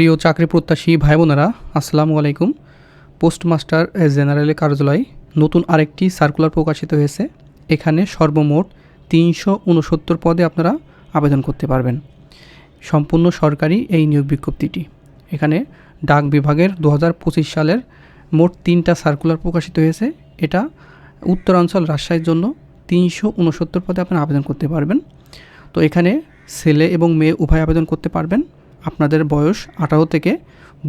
প্রিয় চাকরি প্রত্যাশী ভাই বোনেরা আসসালামু আলাইকুম। পোস্টমাস্টার জেনারেলের কার্যালয় নতুন আরেকটি সার্কুলার প্রকাশিত হয়েছে। এখানে সর্বমোট তিনশো উনসত্তর পদে আপনারা আবেদন করতে পারবেন। সম্পূর্ণ সরকারি এই নিয়োগ বিজ্ঞপ্তিটি। এখানে ডাক বিভাগের দু হাজার পঁচিশ সালের মোট তিনটা সার্কুলার প্রকাশিত হয়েছে। এটা উত্তরাঞ্চল রাজশাহীর জন্য তিনশো উনসত্তর পদে আপনারা আবেদন করতে পারবেন। তো এখানে ছেলে এবং মেয়ে উভয় আবেদন করতে পারবেন। আপনাদের বয়স আঠারো থেকে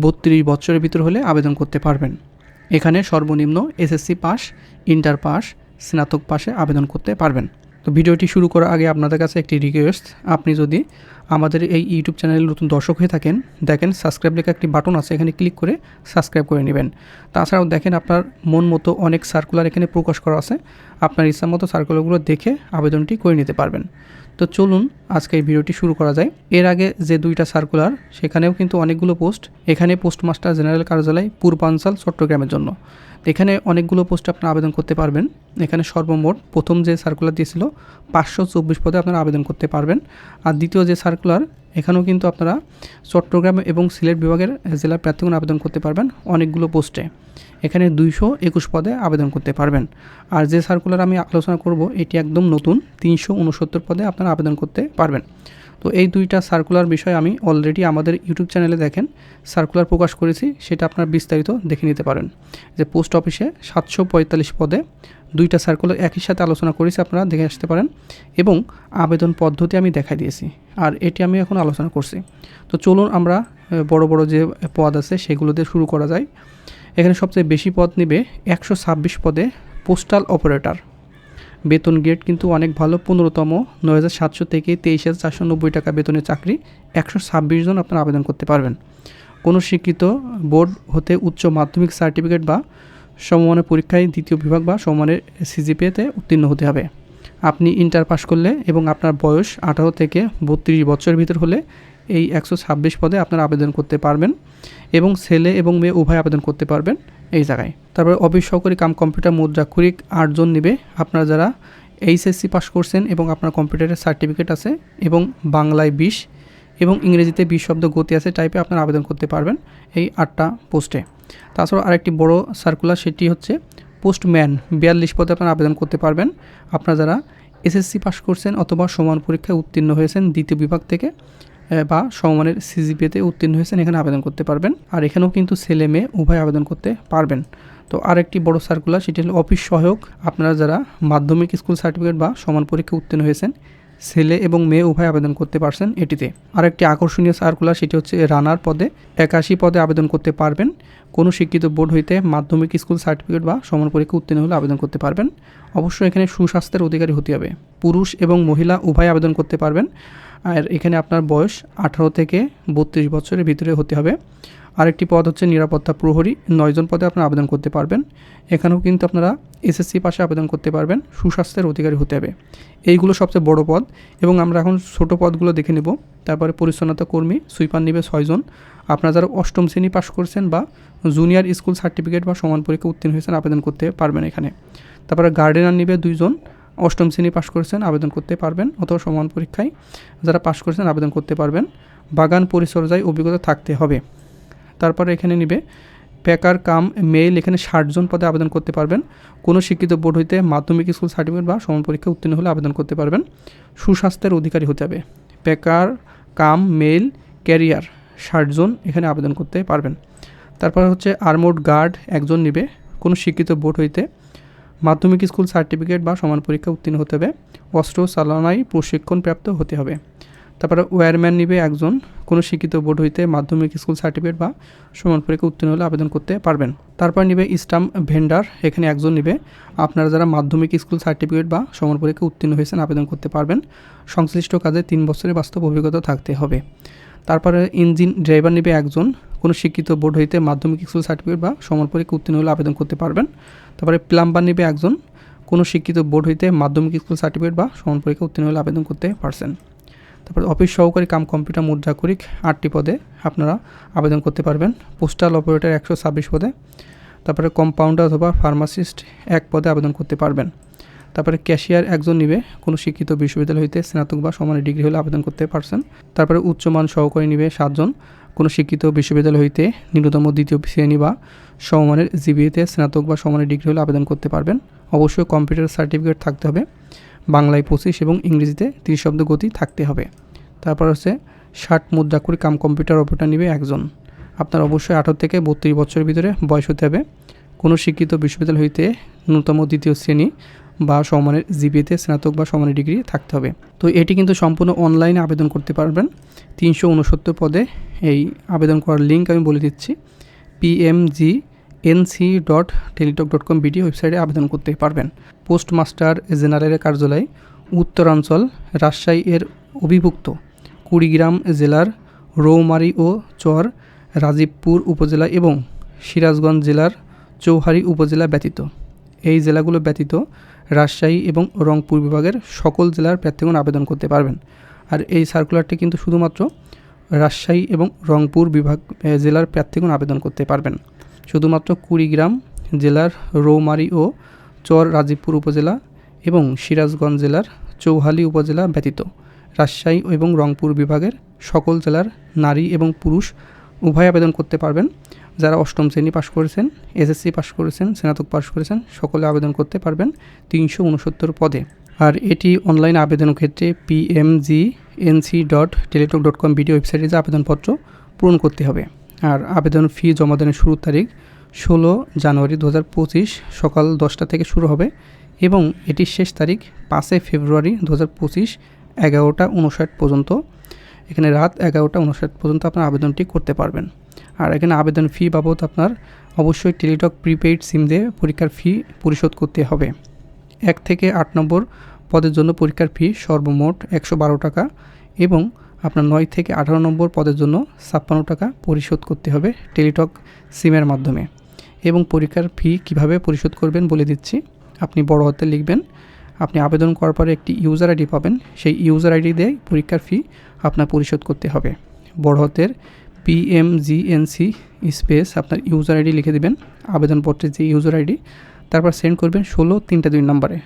বত্রিশ বছরের ভিতর হলে আবেদন করতে পারবেন। এখানে সর্বনিম্ন এসএসসি পাস ইন্টার পাস, স্নাতক পাশে আবেদন করতে পারবেন। তো ভিডিওটি শুরু করার আগে আপনাদের কাছে একটি রিকোয়েস্ট আপনি যদি আমাদের এই ইউটিউব চ্যানেলের নতুন দর্শক হয়ে থাকেন, দেখেন সাবস্ক্রাইব লেখা একটি বাটন আছে, এখানে ক্লিক করে সাবস্ক্রাইব করে নেবেন। তাছাড়াও দেখেন আপনার মন মতো অনেক সার্কুলার এখানে প্রকাশ করা আছে, আপনার ইচ্ছা মতো সার্কুলারগুলো দেখে আবেদনটি করে নিতে পারবেন। তো চলুন আজকে এই ভিডিওটি শুরু করা যায়। এর আগে যে দুইটা সার্কুলার সেখানেও কিন্তু অনেকগুলো পোস্ট এখানে পোস্টমাস্টার জেনারেল কার্যালয়, পূর্বাঞ্চল, চট্টগ্রামের জন্য। এখানে অনেকগুলো পোস্ট আপনারা আবেদন করতে পারবেন। এখানে সর্বমোট প্রথম যে সার্কুলার দিয়েছিল, পাঁচশো চব্বিশ পদে আপনারা আবেদন করতে পারবেন। আর দ্বিতীয় যে সার্কুলার এখানেও কিন্তু আপনারা চট্টগ্রাম এবং সিলেট বিভাগের জেলা প্রার্থীগণ আবেদন করতে পারবেন অনেকগুলো পোস্টে। এখানে দুইশো একুশ পদে আবেদন করতে পারবেন। আর যে সার্কুলার আমি আলোচনা করব, এটি একদম নতুন, তিনশো উনসত্তর পদে আপনারা আবেদন করতে পারবেন। তো এই দুইটা সার্কুলার বিষয় আমি অলরেডি আমাদের ইউটিউব চ্যানেলে দেখেন সার্কুলার প্রকাশ করেছি, সেটা আপনার বিস্তারিত দেখে নিতে পারেন। যে পোস্ট অফিসে সাতশো পঁয়তাল্লিশ পদে দুইটা সার্কুলার একই সাথে আলোচনা করেছি আপনারা দেখে আসতে পারেন এবং আবেদন পদ্ধতি আমি দেখাই দিয়েছি, আর এটি আমি এখন আলোচনা করছি। তো চলুন আমরা বড় বড় যে পদ আছে সেগুলো দিয়ে শুরু করা যায়। এখানে সবচেয়ে বেশি পদ নেবে একশো ছাব্বিশ পদে পোস্টাল অপারেটর বেতন গ্রেড কিন্তু অনেক ভালো, পনেরোতম, নয় হাজার সাতশো থেকে তেইশ হাজার চারশো নব্বই টাকা বেতনের চাকরি, একশো ছাব্বিশ জন আপনারা আবেদন করতে পারবেন। কোনো শিক্ষিত বোর্ড হতে উচ্চ মাধ্যমিক সার্টিফিকেট বা সমমানের পরীক্ষায় দ্বিতীয় বিভাগ বা সমমানের সিজিপিএতে উত্তীর্ণ হতে হবে। আপনি ইন্টার পাস করলে এবং আপনার বয়স আঠারো থেকে বত্রিশ বছরের ভিতর হলে এই একশো ছাব্বিশ পদে আপনারা আবেদন করতে পারবেন এবং ছেলে এবং মেয়ে উভয় আবেদন করতে পারবেন এই জায়গায়। তারপরে অফিস সহকারী কাম কম্পিউটার মুদ্রা মুদ্রাক্ষরিক আটজন নেবে। আপনারা যারা এইচএসসি পাস করছেন এবং আপনার কম্পিউটারের সার্টিফিকেট আছে এবং বাংলায় বিশ এবং ইংরেজিতে বিশ শব্দ গতি আছে টাইপে আপনারা আবেদন করতে পারবেন এই আটটা পোস্টে তাছাড়া আরেকটি বড় সার্কুলার সেটি হচ্ছে পোস্টম্যান বিয়াল্লিশ পদে আপনারা আবেদন করতে পারবেন। আপনারা যারা এসএসসি পাস করছেন অথবা সমান পরীক্ষায় উত্তীর্ণ হয়েছেন দ্বিতীয় বিভাগ থেকে বা সমমানের সিজিপিএতে উত্তীর্ণ হয়েছেন, এখানে আবেদন করতে পারবেন। আর এখানেও কিন্তু ছেলে মেয়ে উভয় আবেদন করতে পারবেন। তো আরেকটি বড় সার্কুলার সেটি হলো অফিস সহায়ক। আপনারা যারা মাধ্যমিক স্কুল সার্টিফিকেট বা সমান পরীক্ষা উত্তীর্ণ হয়েছেন, ছেলে এবং মেয়ে উভয় আবেদন করতে পারছেন এটিতে। আরেকটি আকর্ষণীয় সার্কুলার সেটি হচ্ছে রানার পদে। একাশি পদে আবেদন করতে পারবেন। কোনো শিক্ষিত বোর্ড হইতে মাধ্যমিক স্কুল সার্টিফিকেট বা সমান পরীক্ষা উত্তীর্ণ হলে আবেদন করতে পারবেন। অবশ্যই এখানে সুস্বাস্থ্যের অধিকারী হতে হবে। পুরুষ এবং মহিলা উভয় আবেদন করতে পারবেন। আর এখানে আপনার বয়স আঠারো থেকে বত্রিশ বছরের ভিতরে হতে হবে। আরেকটি পদ হচ্ছে নিরাপত্তা প্রহরী। নয়জন পদে আপনারা আবেদন করতে পারবেন। এখানেও কিন্তু আপনারা এসএসসি পাশে আবেদন করতে পারবেন। সুস্বাস্থ্যের অধিকারী হতে হবে। এইগুলো সবচেয়ে বড় পদ এবং আমরা এখন ছোট পদগুলো দেখে নেব। তারপরে পরিচ্ছন্নতা কর্মী, সুইপার নিবে ছয়জন আপনারা যারা অষ্টম শ্রেণি পাশ করছেন বা জুনিয়র স্কুল সার্টিফিকেট বা সমান পরীক্ষা উত্তীর্ণ হয়েছেন, আবেদন করতে পারবেন এখানে। তারপরে গার্ডেনার নিবে দুইজন। অষ্টম শ্রেণি পাশ করেছেন, আবেদন করতে পারবেন অথবা সমান পরীক্ষায় যারা পাশ করেছেন আবেদন করতে পারবেন। বাগান পরিচর্যায় অভিজ্ঞতা থাকতে হবে। তারপরে এখানে নিবে প্যাকার কাম মেইল, এখানে ষাটজন পদে আবেদন করতে পারবেন। কোনো শিক্ষিত বোর্ড হইতে মাধ্যমিক স্কুল সার্টিফিকেট বা সমান পরীক্ষা উত্তীর্ণ হলে আবেদন করতে পারবেন। সুস্বাস্থ্যের অধিকারী হতে হবে। প্যাকার কাম মেইল, ক্যারিয়ার ষাটজন এখানে আবেদন করতে পারবেন। তারপর হচ্ছে আর্মোড গার্ড, একজন নিবে। কোনো শিক্ষিত বোর্ড হইতে মাধ্যমিক স্কুল সার্টিফিকেট বা সমান পরীক্ষা উত্তীর্ণ হতে হবে। অস্ত্র, চালনায় প্রশিক্ষণ প্রাপ্ত হতে হবে। তারপরে ওয়্যারম্যান নিবে একজন। কোনো শিক্ষিত বোর্ড হইতে মাধ্যমিক স্কুল সার্টিফিকেট বা সমান পরীক্ষা উত্তীর্ণ হলে আবেদন করতে পারবেন। তারপর নিবে স্টাম্প ভেন্ডার। এখানে একজন নিবে। আপনারা যারা মাধ্যমিক স্কুল সার্টিফিকেট বা সমান পরীক্ষা উত্তীর্ণ হয়েছেন আবেদন করতে পারবেন। সংশ্লিষ্ট কাজে তিন বছরের বাস্তব অভিজ্ঞতা থাকতে হবে। তারপরে ইঞ্জিন ড্রাইভার নিবে একজন। কোনো শিক্ষিত বোর্ড হইতে মাধ্যমিক স্কুল সার্টিফিকেট বা সমান পরীক্ষা উত্তীর্ণ হলে আবেদন করতে পারবেন। তারপরে প্লাম্বার নিবে একজন। কোনো শিক্ষিত বোর্ড হইতে মাধ্যমিক স্কুল সার্টিফিকেট বা সমান পরীক্ষা উত্তীর্ণ হলে আবেদন করতে পারছেন। তারপরে অফিস সহকারী কাম কম্পিউটার মুদ্রাকরিক আটটি পদে আপনারা আবেদন করতে পারবেন। পোস্টাল অপারেটর একশো ছাব্বিশ পদে। তারপরে কম্পাউন্ডার অথবা ফার্মাসিস্ট এক পদে আবেদন করতে পারবেন। তারপরে ক্যাশিয়ার একজন নিবে। কোনো শিক্ষিত বিশ্ববিদ্যালয় হইতে স্নাতক বা সমানের ডিগ্রি হলে আবেদন করতে পারছেন। তারপরে উচ্চমান সহকারী নিবে সাতজন। কোনো শিক্ষিত বিশ্ববিদ্যালয় হইতে ন্যূনতম দ্বিতীয় শ্রেণি বা সমমানের জিবিএতে স্নাতক বা সমানের ডিগ্রি হলে আবেদন করতে পারবেন। অবশ্যই কম্পিউটার সার্টিফিকেট থাকতে হবে। বাংলায় পঁচিশ এবং ইংরেজিতে তিরিশ শব্দ গতি থাকতে হবে। তারপর হচ্ছে ষাট মুদ্রা করে কাম কম্পিউটার অপারেটর নিবে একজন। আপনার অবশ্যই আঠারো থেকে বত্রিশ বছরের ভিতরে বয়স হতে হবে। কোনো শিক্ষিত বিশ্ববিদ্যালয় হইতে ন্যূনতম দ্বিতীয় শ্রেণি বা সমানের জিবিএতে স্নাতক বা সমানের ডিগ্রি থাকতে হবে। তো এটি কিন্তু সম্পূর্ণ অনলাইনে আবেদন করতে পারবেন। তিনশো উনসত্তর পদে এই আবেদন করার লিঙ্ক আমি বলে দিচ্ছি। PMG NC dot Teletalk dot com BD ওয়েবসাইটে আবেদন করতে পারবেন। পোস্টমাস্টার জেনারেলের কার্যালয় উত্তরাঞ্চল, রাজশাহী এর অভিভুক্ত কুড়িগ্রাম জেলার রৌমারী ও চর, রাজীবপুর উপজেলা এবং সিরাজগঞ্জ জেলার চৌহারি উপজেলা ব্যতীত। এই জেলাগুলো ব্যতীত রাজশাহী এবং রংপুর বিভাগের সকল জেলার প্রার্থীগণ আবেদন করতে পারবেন। আর এই সার্কুলারটি কিন্তু শুধুমাত্র রাজশাহী এবং রংপুর বিভাগ জেলার প্রার্থীগণ আবেদন করতে পারবেন। শুধুমাত্র কুড়িগ্রাম জেলার রৌমারি ও চর রাজীবপুর উপজেলা এবং সিরাজগঞ্জ জেলার চৌহালি উপজেলা ব্যতীত রাজশাহী এবং রংপুর বিভাগের সকল জেলার নারী এবং পুরুষ উভয় আবেদন করতে পারবেন। যারা অষ্টম শ্রেণি পাশ করেছেন, এসএসসি পাশ করেছেন, স্নাতক পাশ করেছেন, সকলে আবেদন করতে পারবেন তিনশো উনসত্তর পদে। আর এটি অনলাইন আবেদনের ক্ষেত্রে PMG NC dot Teletalk dot com BD ওয়েবসাইটে যে আবেদনপত্র পূরণ করতে হবে। আর আবেদন ফি জমা দানের শুরুর তারিখ ষোলো জানুয়ারি দু হাজার পঁচিশ সকাল দশটা থেকে শুরু হবে এবং এটির শেষ তারিখ পাঁচই ফেব্রুয়ারি দু হাজার পঁচিশ এগারোটা উনষাট পর্যন্ত। এখানে রাত এগারোটা উনষাট পর্যন্ত আপনার আবেদনটি করতে পারবেন। আর এখানে আবেদন ফি বাবদ আপনার অবশ্যই টেলিটক প্রিপেইড সিম দিয়ে পরীক্ষার ফি পরিশোধ করতে হবে। এক থেকে আট নম্বর পদের জন্য পরীক্ষার ফি সর্বমোট একশো বারো টাকা এবং আপনার নয় থেকে আঠারো নম্বর পদের জন্য ছাপ্পান্ন টাকা পরিশোধ করতে হবে টেলিটক সিমের মাধ্যমে। এবং পরীক্ষার ফি কীভাবে পরিশোধ করবেন বলে দিচ্ছি। আপনি বড় হাতে লিখবেন। আপনি আবেদন করার পরে একটি ইউজার আইডি পাবেন। সেই ইউজার আইডি দিয়ে পরীক্ষার ফি আপনার পরিশোধ করতে হবে। বড় হাতের পিএমজিএনসি স্পেস আপনার ইউজার আইডি লিখে দেবেন। আবেদনপত্রের যে ইউজার আইডি তারপর সেন্ড করবেন ষোলো তিনটা দুই নম্বরে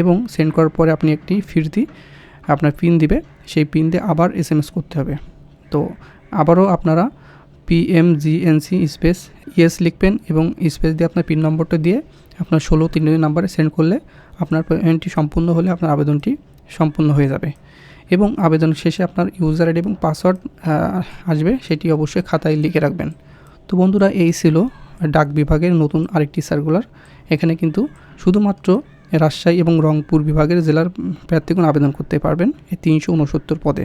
এবং সেন্ড করার পরে আপনি একটি ফিরতি আপনার পিন দিবে, সেই পিন দিয়ে আবার এস এম এস করতে হবে। তো আবারও আপনারা পিএমজিএনসি স্পেস ইয়েস লিখবেন এবং স্পেস দিয়ে আপনার পিন নম্বরটা দিয়ে আপনার ষোলো তিন দুই নাম্বারে সেন্ড করলে আপনার পেমেন্টটি সম্পূর্ণ হলে আপনার আবেদনটি সম্পূর্ণ হয়ে যাবে। এবং আবেদন শেষে আপনার ইউজার আইডি এবং পাসওয়ার্ড আসবে, সেটি অবশ্যই খাতায় লিখে রাখবেন। তো বন্ধুরা, এই ছিল ডাক বিভাগের নতুন আরেকটি সার্কুলার এখানে কিন্তু শুধুমাত্র রাজশাহী এবং রংপুর বিভাগের জেলার প্রার্থীগণ আবেদন করতে পারবেন এই তিনশো উনসত্তর পদে।